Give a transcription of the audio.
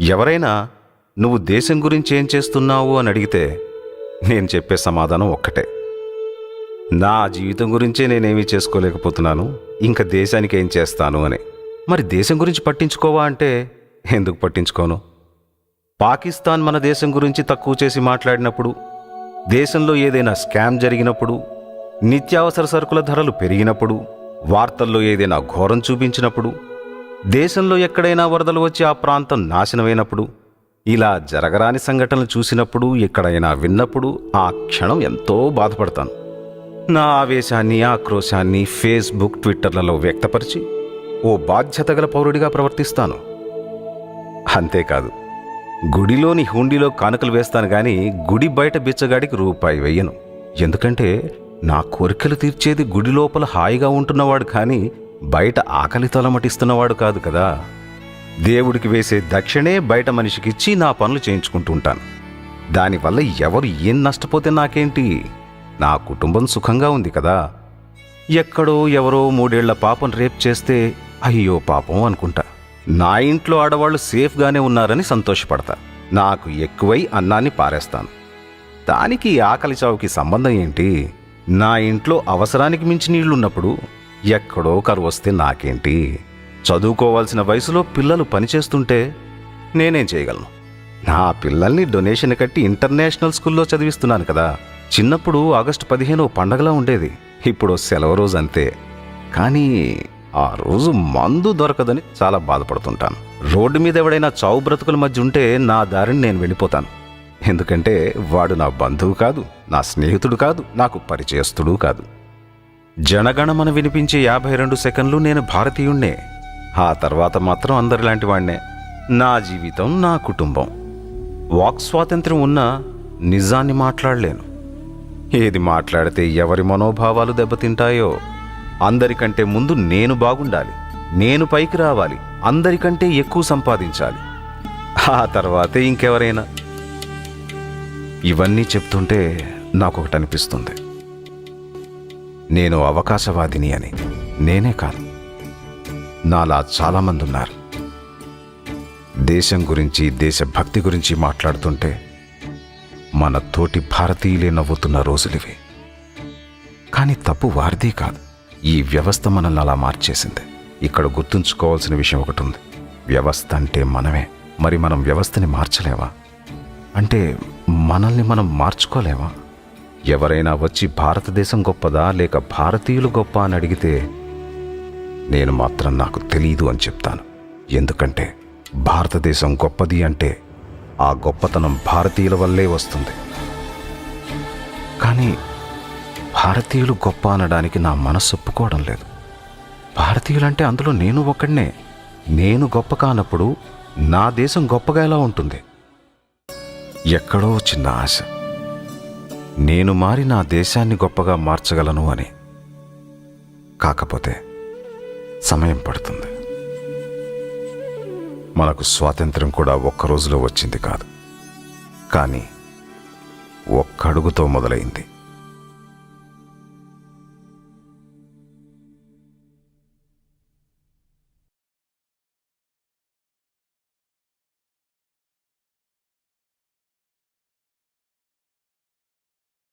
ఎవరైనా నువ్వు దేశం గురించి ఏం చేస్తున్నావు అని అడిగితే నేను చెప్పే సమాధానం ఒక్కటే. నా జీవితం గురించే నేనేమీ చేసుకోలేకపోతున్నాను ఇంకా దేశానికి ఏం చేస్తాను అని. మరి దేశం గురించి పట్టించుకోవా అంటే ఎందుకు పట్టించుకోను? పాకిస్తాన్ మన దేశం గురించి తక్కువ చేసి మాట్లాడినప్పుడు దేశంలో ఏదైనా స్కామ్ జరిగినప్పుడు నిత్యావసర సరుకుల ధరలు పెరిగినప్పుడు వార్తల్లో ఏదైనా ఘోరం చూపించినప్పుడు దేశంలో ఎక్కడైనా వరదలు వచ్చి ఆ ప్రాంతం నాశనమైనప్పుడు ఇలా జరగరాని సంఘటనలు చూసినప్పుడు ఎక్కడైనా విన్నప్పుడు ఆ క్షణం ఎంతో బాధపడతాను. నా ఆవేశాన్ని ఆక్రోశాన్ని ఫేస్బుక్ ట్విట్టర్లలో వ్యక్తపరిచి ఓ బాధ్యత గల పౌరుడిగా ప్రవర్తిస్తాను. అంతేకాదు గుడిలోని హుండీలో కానుకలు వేస్తాను గాని గుడి బయట బిచ్చగాడికి రూపాయి వెయ్యను. ఎందుకంటే నా కోరికలు తీర్చేది గుడి లోపల హాయిగా ఉంటున్నవాడు కానీ బయట ఆకలి తలమటిస్తున్నవాడు కాదు కదా. దేవుడికి వేసే దక్షిణే బయట మనిషికిచ్చి నా పనులు చేయించుకుంటూ ఉంటాను దానివల్ల ఎవరు ఏం నష్టపోతే నాకేంటి? నా కుటుంబం సుఖంగా ఉంది కదా. ఎక్కడో ఎవరో మూడేళ్ళ పాపం రేప్ చేస్తే అయ్యో పాపం అనుకుంటా. నా ఇంట్లో ఆడవాళ్ళు సేఫ్గానే ఉన్నారని సంతోషపడతా. నాకు ఎక్కువై అన్నాన్ని పారేస్తాను. దానికి ఆకలి చావుకి సంబంధం ఏంటి? నా ఇంట్లో అవసరానికి మించి నీళ్ళున్నప్పుడు ఎక్కడో కరువు వస్తే నాకేంటి? చదువుకోవాల్సిన వయసులో పిల్లలు పనిచేస్తుంటే నేనేం చేయగలను? నా పిల్లల్ని డొనేషన్ కట్టి ఇంటర్నేషనల్ స్కూల్లో చదివిస్తున్నాను కదా. చిన్నప్పుడు ఆగస్టు పదిహేను పండగలా ఉండేది. ఇప్పుడు సెలవు రోజు అంతే. కానీ ఆ రోజు మందు దొరకదని చాలా బాధపడుతుంటాను. రోడ్డు మీద ఎవడైనా చావు బ్రతుకుల మధ్య ఉంటే నా దారిని నేను వెళ్ళిపోతాను. ఎందుకంటే వాడు నా బంధువు కాదు నా స్నేహితుడు కాదు నాకు పరిచయస్తుడు కాదు. జనగణమన వినిపించే యాభై రెండు సెకండ్లు నేను భారతీయుణ్ణే. ఆ తర్వాత మాత్రం అందరిలాంటి వాణ్ణే. నా జీవితం నా కుటుంబం. వాక్ స్వాతంత్ర్యం ఉన్నా నిజాన్ని మాట్లాడలేను. ఏది మాట్లాడితే ఎవరి మనోభావాలు దెబ్బతింటాయో అందరికంటే ముందు నేను బాగుండాలి. నేను పైకి రావాలి. అందరికంటే ఎక్కువ సంపాదించాలి. ఆ తర్వాతే ఇంకెవరైనా? ఇవన్నీ చెప్తుంటే నాకొకటి అనిపిస్తుంది నేను అవకాశవాదిని అని. నేనే కాదు. నాలా చాలామంది ఉన్నారు దేశం గురించి దేశభక్తి గురించి మాట్లాడుతుంటే మన తోటి భారతీయులే నవ్వుతున్న రోజులివి. కానీ తప్పు వారిదే కాదు. ఈ వ్యవస్థ మనల్ని అలా మార్చేసింది. ఇక్కడ గుర్తుంచుకోవాల్సిన విషయం ఒకటి ఉంది వ్యవస్థ అంటే మనమే. మరి మనం వ్యవస్థని మార్చలేవా అంటే మనల్ని మనం మార్చుకోలేవా ఎవరైనా వచ్చి భారతదేశం గొప్పదా లేక భారతీయులు గొప్ప అని అడిగితే నేను మాత్రం నాకు తెలీదు అని చెప్తాను. ఎందుకంటే భారతదేశం గొప్పది అంటే ఆ గొప్పతనం భారతీయుల వల్లే వస్తుంది. కానీ భారతీయులు గొప్ప అనడానికి నా మనస్సు ఒప్పుకోవడం లేదు. భారతీయులంటే అందులో నేను ఒకడినే. నేను గొప్ప కానప్పుడు నా దేశం గొప్పగా ఎలా ఉంటుంది? ఎక్కడో చిన్న ఆశ. నేను మారి నా దేశాన్ని గొప్పగా మార్చగలను అని. కాకపోతే సమయం పడుతుంది. మనకు స్వాతంత్రం కూడా ఒక్క రోజులో వచ్చింది కాదు. కానీ ఒక్క అడుగుతో మొదలైంది.